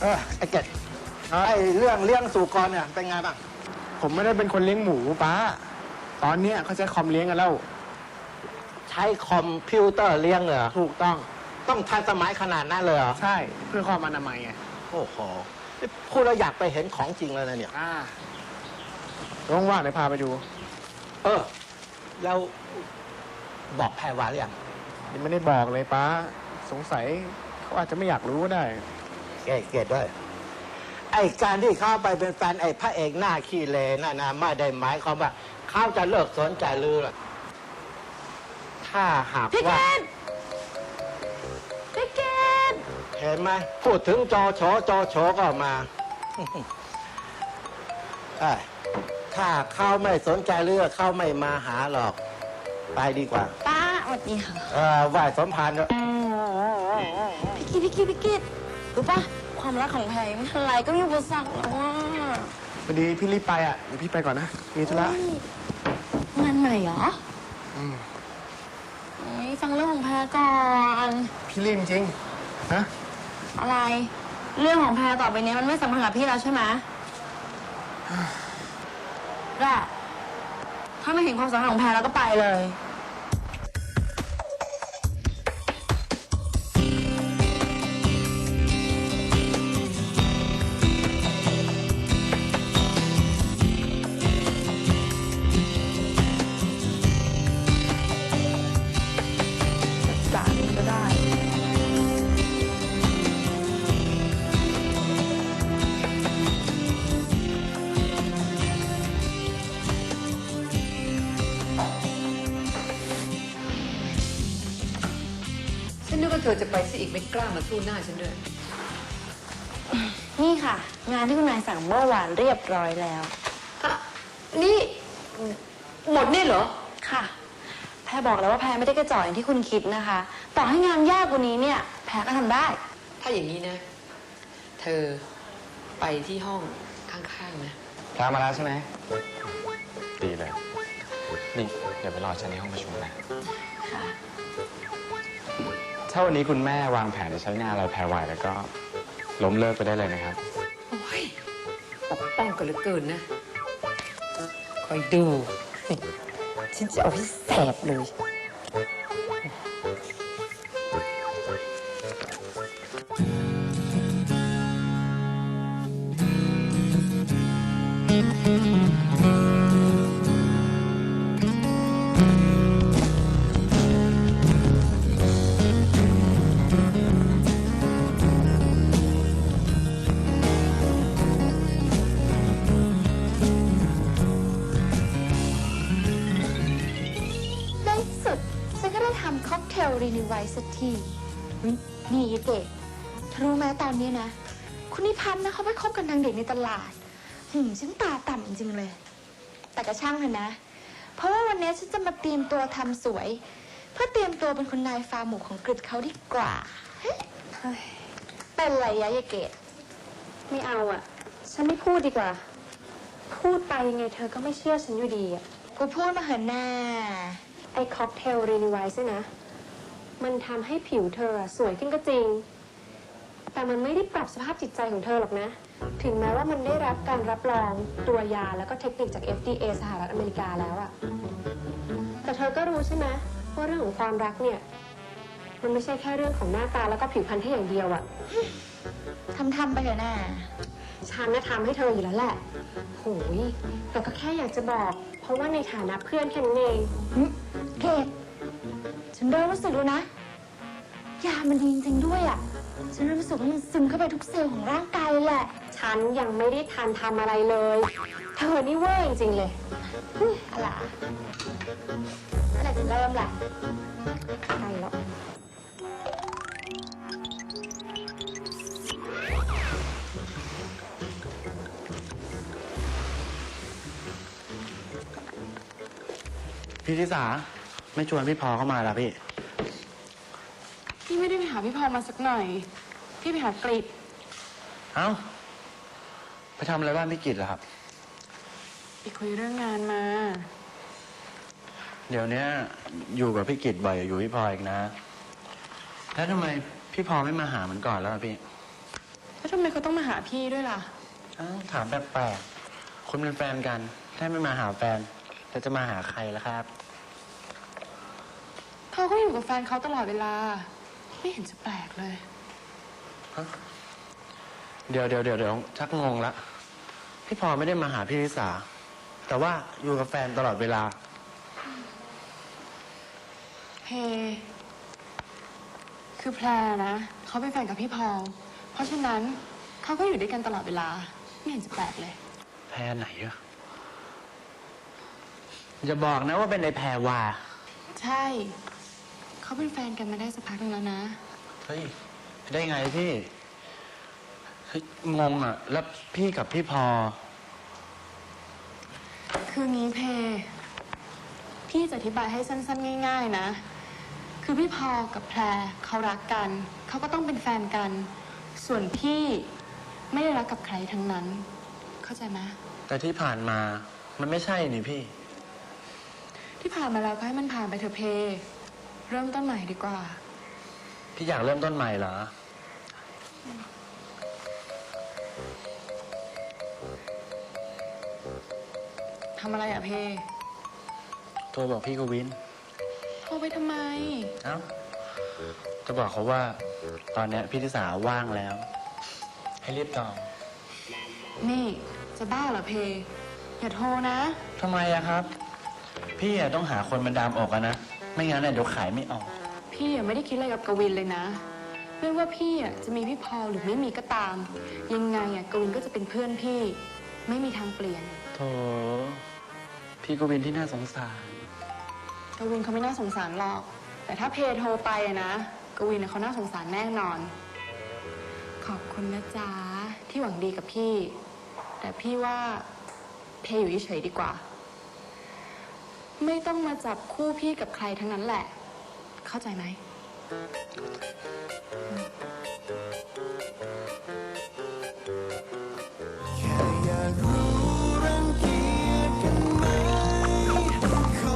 เออไอ้เกดไอ้เรื่องเลี้ยงสุกรเนี่ยเป็นไงบ้างผมไม่ได้เป็นคนเลี้ยงหมูป้า ตอนเนี้ยเขาใช้คอมเลี้ยงกันแล้ว ใช้คอมพิวเตอร์เลี้ยงเหรอถูกต้องต้องทันสมัยขนาดนั้นเลยเหรอใช่เพื่อความอนามัยไงโอ้โหพูดแล้วอยากไปเห็นของจริงเลยนะเนี่ย อ่าว่างๆเดี๋ยวพาไปดูเออ แล้วบอกแพรวาหรือยังยังไม่ได้บอกเลยป้า สงสัยเขาอาจจะไม่อยากรู้ก็ได้ เกดเกดด้วย ไอ้การที่เข้าไปเป็นแฟนไอ้พระเอกหน้าขี้เลน่ะนะไม่ได้หมายความว่าเขาจะเลิกสนใจลือหรอกถ้าหากพี่เกว่าดพี่เกดเห็นไหมพูดถึงจอชอจอชอก็มา เอ้ยถ้าเขาไม่สนใจเรื่องเขาไม่มาหาหรอก ไปดีกว่า ป้าสวัสดีค่ะ เออไหวสมพานด้วย พี่กิดพี่กิดพี่กิดรู้ปะความรักของแพรไม่ทันไรก็มีอุปสรรคแล้วว่าพอดีพี่รีบไปอะเดี๋ยวพี่ไปก่อนนะ มีธุระงานใหม่เหรออืมโอ้ยฟังเรื่องของแพรก่อนพี่รีบจริงๆนะอะไร เรื่องของแพรต่อไปนี้มันไม่สำคัญกับพี่แล้วใช่ไหมได้ถ้าไม่เห็นความสำคัญของแพรแล้วก็ไปเลย เธอจะไปซะอีกไม่กล้ามาสู้หน้าฉันด้วย นี่ค่ะ งานที่คุณนายสั่งเมื่อวานเรียบร้อยแล้ว อะ นี่ หมดนี่เหรอ ค่ะ แพรบอกแล้วว่าแพรไม่ได้กระจอกอย่างที่คุณคิดนะคะ ต่อให้งานยากกว่านี้เนี่ย แพรก็ทำได้ ถ้าอย่างนี้นะ เธอไปที่ห้องข้างๆนะ พามาแล้วใช่ไหมดีเลย นี่ เดี๋ยวไปรอฉันในห้องประชุมนะ ค่ะ ถ้าวันนี้คุณแม่วางแผนจะใช้งานเราแพรวายแล้วก็ล้มเลิกไปได้เลยนะครับ โอ้ยปกป้องกันเหลือเกินนะ คอยดู ฉันจะเอาให้แสบเลยำค็อกเทลรีนิวไวสักทีเฮ้ยนี่ยายเก๋เธอรู้ไหมตอนนี้นะ คุณนิพันธ์นะเขาไปคบกับนางเด็กในตลาด หืมฉันตาต่ำจริงๆเลย แต่ก็ช่างเถอะนะ เพราะว่าวันนี้ฉันจะมาเตรียมตัวทำสวย เพื่อเตรียมตัวเป็นคุณนายฟาร์มหมูของกริดเขาดีกว่าเฮ้ยเฮ้ยเป็นไรยะยายเกดไม่เอาอะ ฉันไม่พูดดีกว่า พูดไปยังไงเธอก็ไม่เชื่อฉันอยู่ดีอะกูพูดมาเหอะหน้า ไอ้ค็อกเทลรีนิวไวซ์นะ มันทำให้ผิวเธออะสวยขึ้นก็จริง แต่มันไม่ได้ปรับสภาพจิตใจของเธอหรอกนะ ถึงแม้ว่ามันได้รับการรับรองตัวยาแล้วก็เทคนิคจาก FDA สหรัฐอเมริกาแล้วอะแต่เธอก็รู้ใช่ไหมว่าเรื่องของความรักเนี่ย มันไม่ใช่แค่เรื่องของหน้าตาแล้วก็ผิวพรรณแค่อย่างเดียวอะทำทำๆไปเถอะหน้าฉันน่ะทำให้เธออยู่แล้วแหละโหยแต่ก็แค่อยากจะบอก เพราะว่าในฐานะเพื่อนแค่นั้นเอง เกด ฉันเริ่มรู้สึกแล้วนะ ยามันดีจริงๆด้วยอะ ฉันเริ่มรู้สึกว่ามันซึมเข้าไปทุกเซลล์ของร่างกายเลยแหละ ฉันยังไม่ได้ทันทำอะไรเลย เธอนี่เวอร์จริงๆเลยอะไรอะไรจะเริ่มล่ะใกล้แล้ว พี่ทิสา ไม่ชวนพี่พอเข้ามาแล้วพี่ พี่ไม่ได้ไปหาพี่พอมาสักหน่อย พี่ไปหากริดเอ้าไปทำอะไรบ้านพี่กิจเหรอครับ ไปคุยเรื่องงานมา เดี๋ยวเนี้ยอยู่กับพี่กิจบ่อยกว่าอยู่พี่พลอยอีกนะ แล้วทำไมพี่พลอยไม่มาหามันก่อนแล้วอะพี่แล้วทำไมเขาต้องมาหาพี่ด้วยล่ะอ้าวถามแปลกๆคุณเป็นแฟนกัน ถ้าไม่มาหาแฟนแล้วจะมาหาใครล่ะครับ เขาก็อยู่กับแฟนเขาตลอดเวลา ไม่เห็นจะแปลกเลย เดี๋ยวเดี๋ยวเดี๋ยวเดี๋ยวชักงงละพี่พอไม่ได้มาหาพี่ลิสาแต่ว่าอยู่กับแฟนตลอดเวลาเฮคือแพรนะ เขาเป็นแฟนกับพี่พอลเพราะฉะนั้นเขาก็อยู่ด้วยกันตลอดเวลา ไม่เห็นจะแปลกเลย แพรไหนอะอย่าบอกนะว่าเป็นไอแพรวา ใช่ เขาเป็นแฟนกันมาได้สักพักหนึงแล้วนะ เฮ้ยได้ไงพี่เฮ้ยงงอะแล้วพี่กับพี่พอ คืองี้เพ พี่จะอธิบายให้สั้นๆ ง่าย ๆ นะ คือพี่พอกับแพรเขารักกัน เขาก็ต้องเป็นแฟนกัน ส่วนพี่ไม่ได้รักกับใครทั้งนั้น เข้าใจไหมแต่ที่ผ่านมามันไม่ใช่นี่พี่ ที่ผ่านมาแล้วก็ให้มันผ่านไปเถอะเพ เริ่มต้นใหม่ดีกว่า พี่อยากเริ่มต้นใหม่เหรอ ทำอะไรอะเพโทรบอกพี่กวิน โทรไปทำไม เอ้า จะบอกเขาว่า ตอนเนี้ยพี่ทิสาว่างแล้ว ให้รีบตอบนี่ จะบ้าเหรอเพ อย่าโทรนะ ทำไมอะครับ พี่อะต้องหาคนมาดามออกอะนะ ไม่งั้นเนี่ยเดี๋ยวขายไม่ออก พี่อะไม่ได้คิดอะไรกับกวินเลยนะ ไม่ว่าพี่อะจะมีพี่พอลหรือไม่มีก็ตาม ยังไงอะกวินก็จะเป็นเพื่อนพี่ ไม่มีทางเปลี่ยน โถพี่กวินที่น่าสงสาร กวินเขาไม่น่าสงสารหรอก แต่ถ้าเพโทรไปอะนะ กวินอะเขาน่าสงสารแน่นอน ขอบคุณนะจ๊ะที่หวังดีกับพี่ แต่พี่ว่าเพอยู่เฉยๆดีกว่า ไม่ต้องมาจับคู่พี่กับใครทั้งนั้นแหละ เข้าใจไหม